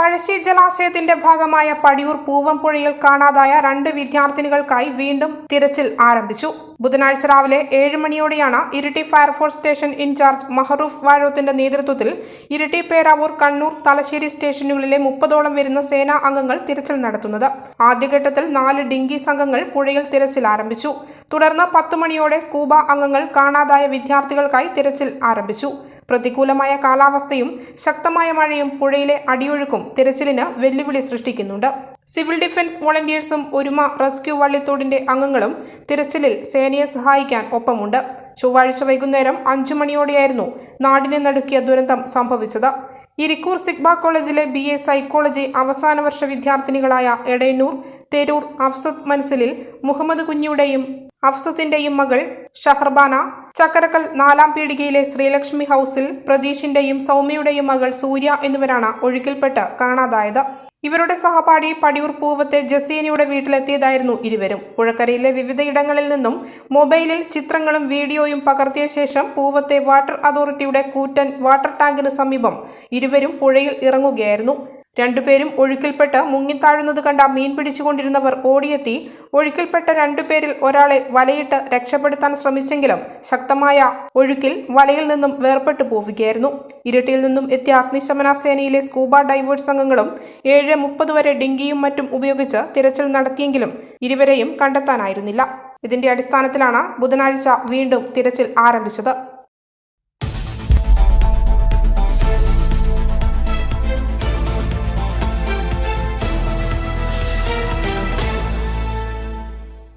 പഴശ്ശി ജലാശയത്തിന്റെ ഭാഗമായ പടിയൂർ പൂവംപുഴയിൽ കാണാതായ രണ്ട് വിദ്യാർത്ഥിനികൾക്കായി വീണ്ടും തിരച്ചിൽ ആരംഭിച്ചു. ബുധനാഴ്ച രാവിലെ ഏഴ് മണിയോടെയാണ് Iritty fire force station in charge Mahroof വാഴോത്തിന്റെ നേതൃത്വത്തിൽ ഇരിട്ടി പേരാവൂർ കണ്ണൂർ തലശ്ശേരി സ്റ്റേഷനുകളിലെ മുപ്പതോളം വരുന്ന സേനാ അംഗങ്ങൾ തിരച്ചിൽ നടത്തുന്നത്. ആദ്യഘട്ടത്തിൽ നാല് ഡിങ്കി സംഘങ്ങൾ പുഴയിൽ തിരച്ചിൽ ആരംഭിച്ചു. തുടർന്ന് പത്ത് മണിയോടെ സ്കൂബ അംഗങ്ങൾ കാണാതായ വിദ്യാർത്ഥികൾക്കായി തിരച്ചിൽ ആരംഭിച്ചു. പ്രതികൂലമായ കാലാവസ്ഥയും ശക്തമായ മഴയും പുഴയിലെ അടിയൊഴുക്കും തിരച്ചിലിന് വെല്ലുവിളി സൃഷ്ടിക്കുന്നുണ്ട്. സിവിൽ ഡിഫൻസ് വോളണ്ടിയേഴ്സും ഒരുമ റെസ്ക്യൂ വള്ളിത്തോടിന്റെ അംഗങ്ങളും തിരച്ചിലിൽ സേനയെ സഹായിക്കാൻ ഒപ്പമുണ്ട്. ചൊവ്വാഴ്ച വൈകുന്നേരം അഞ്ചു മണിയോടെയായിരുന്നു നാടിനെ നടുക്കിയ ദുരന്തം സംഭവിച്ചത്. ഇരിക്കൂർ സിഗ്ബ കോളേജിലെ ബി എ സൈക്കോളജി അവസാന വർഷ വിദ്യാർത്ഥിനികളായ എടയന്നൂർ തെരൂർ അഫ്സത്ത് മനസ്സിലിൽ മുഹമ്മദ് കുഞ്ഞിയുടെയും അഫ്സത്തിന്റെയും മകൾ ഷഹർബാന ചക്കരക്കൽ നാലാം പീടികയിലെ ശ്രീലക്ഷ്മി ഹൗസിൽ പ്രതീഷിന്റെയും സൗമ്യയുടെയും മകൾ സൂര്യ എന്നിവരാണ് ഒഴുക്കിൽപ്പെട്ട് കാണാതായത്. ഇവരുടെ സഹപാഠി പടിയൂർ പൂവത്തെ ജസീനയുടെ വീട്ടിലെത്തിയതായിരുന്നു ഇരുവരും. പുഴക്കരയിലെ വിവിധയിടങ്ങളിൽ നിന്നും മൊബൈലിൽ ചിത്രങ്ങളും വീഡിയോയും പകർത്തിയ ശേഷം പൂവത്തെ വാട്ടർ അതോറിറ്റിയുടെ കൂറ്റൻ വാട്ടർ ടാങ്കിന് സമീപം ഇരുവരും പുഴയിൽ ഇറങ്ങുകയായിരുന്നു. രണ്ടുപേരും ഒഴുക്കിൽപ്പെട്ട് മുങ്ങിത്താഴുന്നത് കണ്ട മീൻ പിടിച്ചുകൊണ്ടിരുന്നവർ ഓടിയെത്തി. ഒഴുക്കിൽപ്പെട്ട രണ്ടുപേരിൽ ഒരാളെ വലയിട്ട് രക്ഷപ്പെടുത്താൻ ശ്രമിച്ചെങ്കിലും ശക്തമായ ഒഴുക്കിൽ വലയിൽ നിന്നും വേർപെട്ടു പോവുകയായിരുന്നു. ഇരട്ടിയിൽ നിന്നും എത്തിയ അഗ്നിശമന സേനയിലെ സ്കൂബ ഡൈവേഴ്സ് അംഗങ്ങളും ഏഴ് മുപ്പത് വരെ ഡിങ്കിയും മറ്റും ഉപയോഗിച്ച് തിരച്ചിൽ നടത്തിയെങ്കിലും ഇരുവരെയും കണ്ടെത്താനായിരുന്നില്ല. ഇതിന്റെ അടിസ്ഥാനത്തിലാണ് ബുധനാഴ്ച വീണ്ടും തിരച്ചിൽ ആരംഭിച്ചത്.